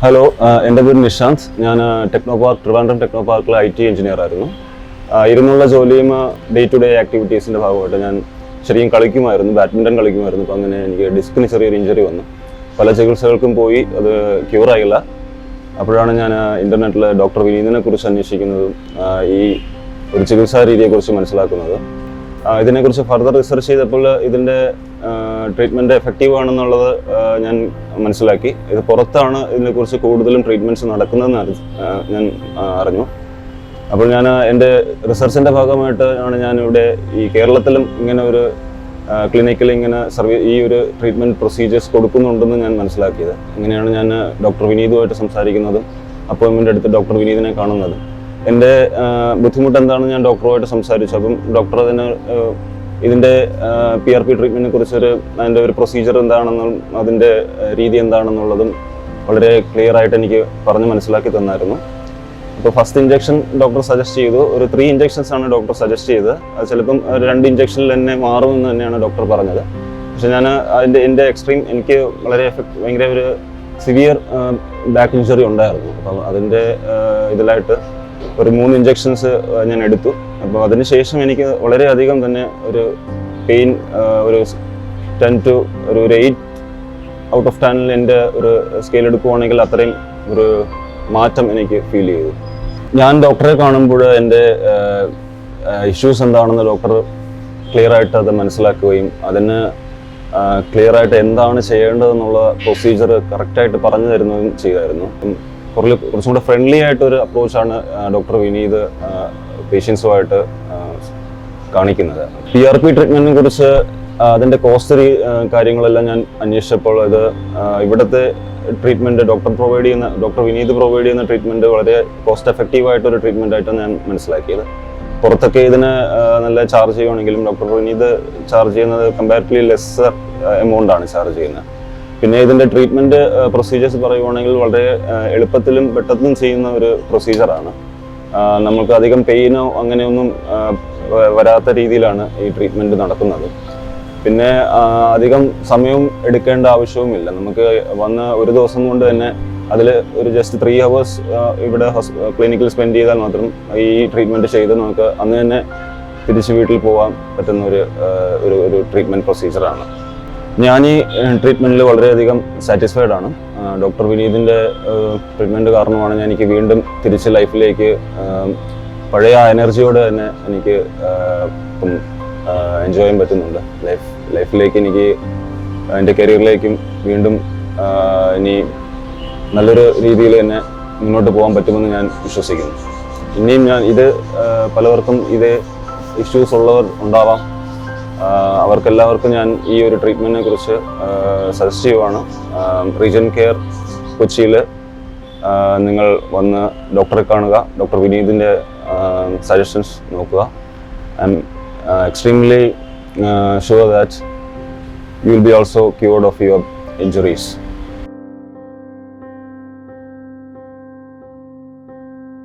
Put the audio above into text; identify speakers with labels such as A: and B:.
A: Hello എന്റെ പേര് നിഷാന്ത്. ഞാൻ ടെക്നോ പാർക്ക് ട്രിവാൻഡ്രം ടെക്നോ പാർക്കിലെ ഐ ടി എഞ്ചിനീയർ ആയിരുന്നു. ഇരുന്നുള്ള ജോലിയും ഡേ ടു ഡേ ആക്ടിവിറ്റീസിന്റെ ഭാഗമായിട്ട് ഞാൻ ശരിക്കും കളിക്കുമായിരുന്നു ബാഡ്മിന്റൺ കളിക്കുമായിരുന്നു. അപ്പോൾ അങ്ങനെ എനിക്ക് ഡിസ്കിന് ചെറിയൊരു ഇഞ്ചറി വന്നു. പല ചികിത്സകൾക്കും പോയി അത് ക്യൂർ ആയില്ല. അപ്പോഴാണ് ഞാൻ ഇന്റർനെറ്റിൽ ഡോക്ടർ വിനീതിനെ കുറിച്ച് അന്വേഷിക്കുന്നതും ഈ ഒരു ചികിത്സാ രീതിയെക്കുറിച്ച് മനസ്സിലാക്കുന്നത്. ഇതിനെക്കുറിച്ച് ഫർദർ റിസർച്ച് ചെയ്തപ്പോൾ ഇതിന്റെ ട്രീറ്റ്മെന്റ് എഫക്റ്റീവ് ആണെന്നുള്ളത് ഞാൻ മനസ്സിലാക്കി. ഇത് പുറത്താണ് ഇതിനെക്കുറിച്ച് കൂടുതലും ട്രീറ്റ്മെന്റ്സ് നടക്കുന്നതെന്ന് ഞാൻ അറിഞ്ഞു. അപ്പോൾ ഞാൻ എന്റെ റിസർച്ചിന്റെ ഭാഗമായിട്ട് ആണ് ഞാനിവിടെ ഈ കേരളത്തിലും ഇങ്ങനെ ഒരു ക്ലിനിക്കിൽ ഇങ്ങനെ സർവീ ഈ ഒരു ട്രീറ്റ്മെന്റ് പ്രൊസീജിയേഴ്സ് കൊടുക്കുന്നുണ്ടെന്ന് ഞാൻ മനസ്സിലാക്കിയത്. അങ്ങനെയാണ് ഞാൻ ഡോക്ടർ വിനീതുമായിട്ട് സംസാരിക്കുന്നതും അപ്പോയിൻമെന്റ് എടുത്ത് ഡോക്ടർ വിനീതിനെ കാണുന്നതും. എന്റെ ബുദ്ധിമുട്ട് എന്താണെന്ന് ഞാൻ ഡോക്ടറുമായിട്ട് സംസാരിച്ചു. അപ്പം ഡോക്ടർ അതിന് ഇതിന്റെ പി ആർ പി ട്രീറ്റ്മെന്റിനെ കുറിച്ചൊരു അതിന്റെ ഒരു പ്രൊസീജിയർ എന്താണെന്നും അതിന്റെ രീതി എന്താണെന്നുള്ളതും വളരെ ക്ലിയർ ആയിട്ട് എനിക്ക് പറഞ്ഞ് മനസ്സിലാക്കി തന്നായിരുന്നു. അപ്പോൾ ഫസ്റ്റ് ഇഞ്ചക്ഷൻ ഡോക്ടർ സജസ്റ്റ് ചെയ്തു. ഒരു ത്രീ ഇഞ്ചക്ഷൻസ് ആണ് ഡോക്ടർ സജസ്റ്റ് ചെയ്തത്. അത് ചിലപ്പം രണ്ട് ഇഞ്ചക്ഷനിൽ തന്നെ മാറുമെന്ന് തന്നെയാണ് ഡോക്ടർ പറഞ്ഞത്. പക്ഷെ ഞാൻ അതിന്റെ എന്റെ എക്സ്ട്രീം എനിക്ക് വളരെ എഫക്ട് ഭയങ്കര ഒരു സിവിയർ ബാക്ക് ഇഞ്ചറി ഉണ്ടായിരുന്നു. അപ്പം അതിന്റെ ഇതിലായിട്ട് ഒരു മൂന്ന് ഇഞ്ചക്ഷൻസ് ഞാൻ എടുത്തു. അപ്പോൾ അതിനുശേഷം എനിക്ക് വളരെയധികം തന്നെ ഒരു പെയിൻ ഒരു ടെൻ ടു ഒരു ഒരു എയ്റ്റ് ഔട്ട് ഓഫ് ടെനിൽ എന്റെ ഒരു സ്കെയിൽ എടുക്കുവാണെങ്കിൽ അത്രയും ഒരു മാറ്റം എനിക്ക് ഫീൽ ചെയ്തു. ഞാൻ ഡോക്ടറെ കാണുമ്പോൾ എന്റെ ഇഷ്യൂസ് എന്താണെന്ന് ഡോക്ടർ ക്ലിയർ ആയിട്ട് അത് മനസ്സിലാക്കുകയും അതിന് ക്ലിയർ ആയിട്ട് എന്താണ് ചെയ്യേണ്ടതെന്നുള്ള പ്രൊസീജിയർ കറക്റ്റായിട്ട് പറഞ്ഞു തരുന്നതും ചെയ്തായിരുന്നു. കുറച്ചും കൂടെ ഫ്രണ്ട്ലി ആയിട്ടൊരു അപ്രോച്ചാണ് ഡോക്ടർ വിനീത് പേഷ്യൻസുമായിട്ട് കാണിക്കുന്നത്. പി ആർ പി ട്രീറ്റ്മെന്റിനെ കുറിച്ച് അതിന്റെ കോസ്റ്റ് കാര്യങ്ങളെല്ലാം ഞാൻ അന്വേഷിച്ചപ്പോൾ ആ, ഇവിടുത്തെ ട്രീറ്റ്മെന്റ് ഡോക്ടർ പ്രൊവൈഡ് ചെയ്യുന്ന ഡോക്ടർ വിനീത് പ്രൊവൈഡ് ചെയ്യുന്ന ട്രീറ്റ്മെന്റ് വളരെ കോസ്റ്റ് എഫക്റ്റീവ് ആയിട്ടൊരു ട്രീറ്റ്മെന്റ് ആയിട്ടാണ് ഞാൻ മനസ്സിലാക്കിയത്. പുറത്തൊക്കെ ഇതിന് നല്ല ചാർജ് ചെയ്യുവാണെങ്കിലും ഡോക്ടർ വിനീത് ചാർജ് ചെയ്യുന്നത് കമ്പാരിറ്റീവ്ലി ലെസ്സർ എമൗണ്ട് ആണ് ചാർജ് ചെയ്യുന്നത്. പിന്നെ ഇതിന്റെ ട്രീറ്റ്മെന്റ് പ്രൊസീജിയേഴ്സ് പറയുവാണെങ്കിൽ വളരെ എളുപ്പത്തിലും പെട്ടെന്നും ചെയ്യുന്ന ഒരു പ്രൊസീജിയറാണ് നമുക്ക് അധികം പെയിനോ അങ്ങനെയൊന്നും വരാത്ത രീതിയിലാണ് ഈ ട്രീറ്റ്മെന്റ് നടക്കുന്നത്. പിന്നെ അധികം സമയവും എടുക്കേണ്ട ആവശ്യവുമില്ല. നമുക്ക് വന്ന് ഒരു ദിവസം കൊണ്ട് തന്നെ അതിൽ ഒരു ജസ്റ്റ് ത്രീ ഹവേഴ്സ് ഇവിടെ ക്ലിനിക്കിൽ സ്പെൻഡ് ചെയ്താൽ മാത്രം ഈ ട്രീറ്റ്മെന്റ് ചെയ്ത് നമുക്ക് അന്ന് തന്നെ തിരിച്ച് വീട്ടിൽ പോകാൻ പറ്റുന്ന ഒരു ഒരു ട്രീറ്റ്മെന്റ് പ്രൊസീജിയറാണ് ഞാൻ ഈ ട്രീറ്റ്മെന്റിൽ വളരെയധികം സാറ്റിസ്ഫൈഡ് ആണ്. ഡോക്ടർ വിനീതിന്റെ ട്രീറ്റ്മെന്റ് കാരണമാണ് ഞാൻ എനിക്ക് വീണ്ടും തിരിച്ച് ലൈഫിലേക്ക് പഴയ ആ എനർജിയോടെ തന്നെ എനിക്ക് ഇപ്പം എൻജോയ് ചെയ്യാൻ പറ്റുന്നുണ്ട്. ലൈഫ് ലൈഫിലേക്ക് എനിക്ക് എന്റെ കരിയറിലേക്കും വീണ്ടും ഇനി നല്ലൊരു രീതിയിൽ തന്നെ മുന്നോട്ട് പോകാൻ പറ്റുമെന്ന് ഞാൻ വിശ്വസിക്കുന്നു. ഇനിയും ഞാൻ ഇത് പലവർക്കും ഇതേ ഇഷ്യൂസ് ഉള്ളവർ ഉണ്ടാവാം. അവർക്കെല്ലാവർക്കും ഞാൻ ഈ ഒരു ട്രീറ്റ്മെന്റിനെ കുറിച്ച് സജസ്റ്റ് ചെയ്യുവാണ്. റീജൻ കെയർ കൊച്ചിയിൽ നിങ്ങൾ വന്ന് ഡോക്ടറെ കാണുക ഡോക്ടർ വിനീതിന്റെ സജഷൻസ് നോക്കുക. I'm extremely sure that you will be also cured of your injuries